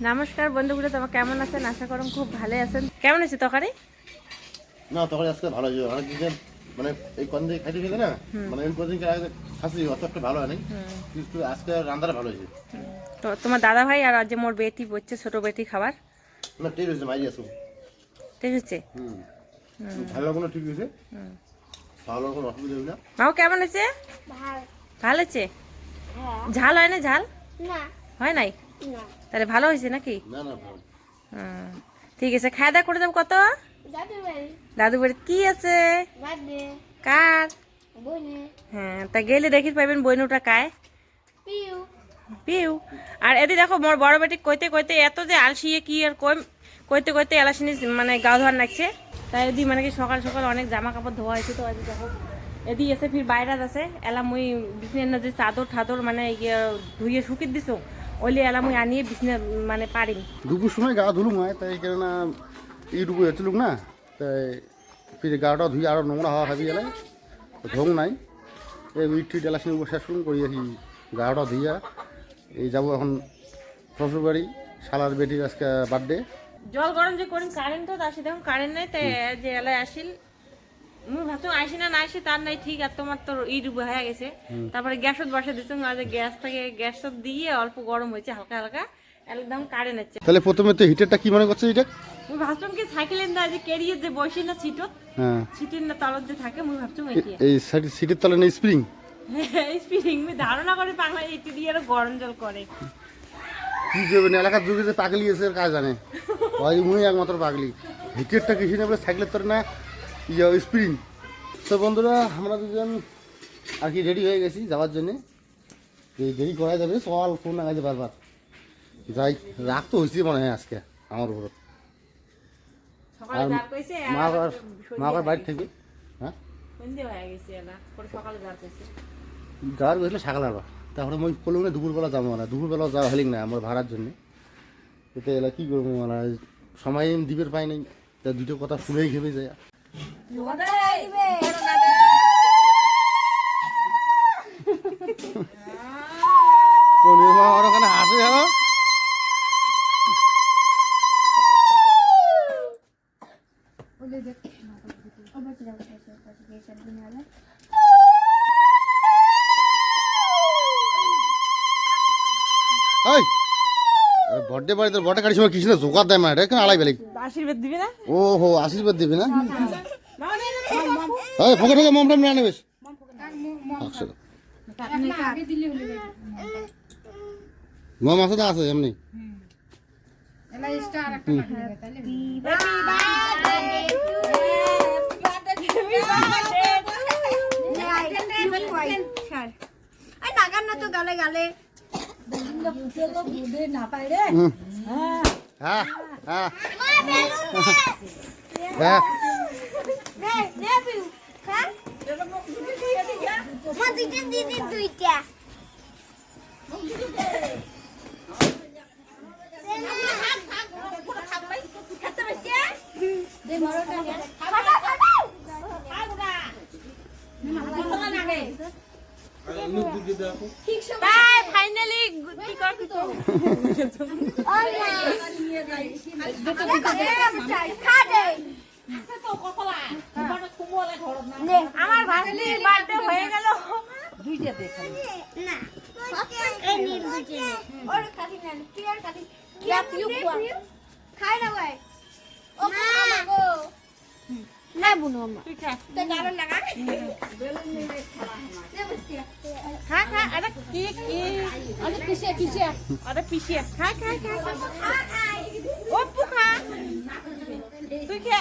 নমস্কার বন্ধুগুলো তোমার কেমন আছেন? আশা করুন খুব ভালো আছেন। কেমন আছে তরকারি? না তখন আজকে ভালো হয়েছে অনেক দিন মানে এই কদিন খাইতে খেলে না মানে এই কদিন আগে খাসি অত একটা ভালো হয়নি। কিন্তু আজকে রান্নাটা ভালো হয়েছে। তো তোমার দাদা ভাই আর আজ যে মোর বেটি বলছে ছোট বেটি খাবার? না ঠিক হয়েছে মাইরি আসুন ঠিক আছে হুম। ভালো কোনো ঠিক হয়েছে? খাওয়ানোর কোনো অসুবিধা হবে না? মাও কেমন আছে? ভালো। ভালো আছে? হ্যাঁ। ঝাল হয় না ঝাল? না। হয় নাই? না। তাহলে ভালো হয়েছে নাকি? ঠিক আছে খাওয়া দাওয়া করে যাব কত? দাদু বাড়ি দাদু বাড়ি কি আছে? কার? হ্যাঁ তা গেলে দেখি পাইবেন বইনুটা কায়। পিউ। পিউ। আর এদি দেখো মোর বড় বেটি কইতে কইতে এত যে আলসিয়ে কি আর কই কইতে কইতে এলাসিনি মানে গা ধোয়ার লাগছে তাই এদি মানে কি সকাল সকাল অনেক জামা কাপড় ধোয়া হয়েছে তো এদি দেখো। এদি এসে ফির বাইরাত আছে এলা মুই বিছনের না যে চাদর ঠাদর মানে ইয়ে ধুইয়ে শুকিয়ে দিছো। ওইলে এলা মুই আনিয়ে বিছনে মানে পারিম দুপুর সময় গা ধুলুম হয় তাই কেননা এইটুকু এতলুক না তাই ফিরে গাটা ধুই আরও নোংরা হওয়া ভাবি এলাই ধোং নাই। এই উইট টিট এলা সিনে শেষ করুন করি কি গাটা ধুইয়া এই যাব এখন শ্বশুর বাড়ি শালার বেটির আজকে বার্থডে জল গরম যে করিম কারেন্ট তো আসি দেখুন কারেন্ট নাই তাই যে এলাই আসিল মুই ভাবছ আসি না না আসি তার নাই ঠিক আর তোমার তো ই ডুবে হয়ে গেছে। তারপরে গ্যাসত বসে দিছো আজ গ্যাস থেকে গ্যাস দিয়ে অল্প গরম হয়েছে হালকা হালকা একদম কারেন্ট হচ্ছে তাহলে প্রথমে তো হিটারটা কি মনে করছে এটা? মুই ভাবছুম কি সাইকেলের না যে কেরিয়ে যে বসি না সিটত হ্যাঁ। সিটের না তলত যে থাকে মুই ভাবছুম এই সিটের তলে নেই স্প্রিং স্পিরিং মুই ধারণা করে বাংলা এটি দিয়ে আরও গরম জল করে। কি করবেন এলাকার যুগে যে পাগলি এসে কাজ জানে। ওই মুই একমাত্র পাগলি। হিটারটা কিছু না বলে সাইকেলের তলে না ইয়ে স্প্রিং তো বন্ধুরা আমরা দুজন আর কি রেডি হয়ে গেছি যাওয়ার জন্যে। এই দেরি করা যাবে সকাল ফোন লাগাইছে বারবার। যাই রাগ তো হয়েছে মনে হয় আজকে আমার উপর। কইছে মা আবার মা আবার বাড়ি থেকে? হ্যাঁ? যাওয়ার গেছিল সকাল আবার। তারপরে মই বললাম না দুপুরবেলা যাব না দুপুরবেলা যাওয়া হলিং না আমার ভাড়ার জন্য। এতে এলা কী করব মানে সময় দিবের পাই নাই। তা দুটো কথা শুনেই ঘেমে যায়। ওখানে হাসে বাড়ি তোর বটে কাটির সময় কিছু না জোগাড় দেয় মানে এটা আলাই বেলে? আশীর্বাদ দিবি না? ও হো আশীর্বাদ দিবি না। ওই ফোকে ঠোকে মম টম না নেবেস মম আছে তো আছে এমনি। নাগান না তো গালে গালে হুম। হ্যাঁ হ্যাঁ হ্যাঁ নে নে পিউ খা মা দুইটা দিদি দুইটা। ফাইনালি কি আমার ভাসলির বার্থডে হয়ে গেল না। বুনো মা। তুই খা। তো গালো লাগা। খা খা আরে কি কি? আরে পিছে পিছে আরে পিছে খা খা খা খা। ও পু খা। তুই খা।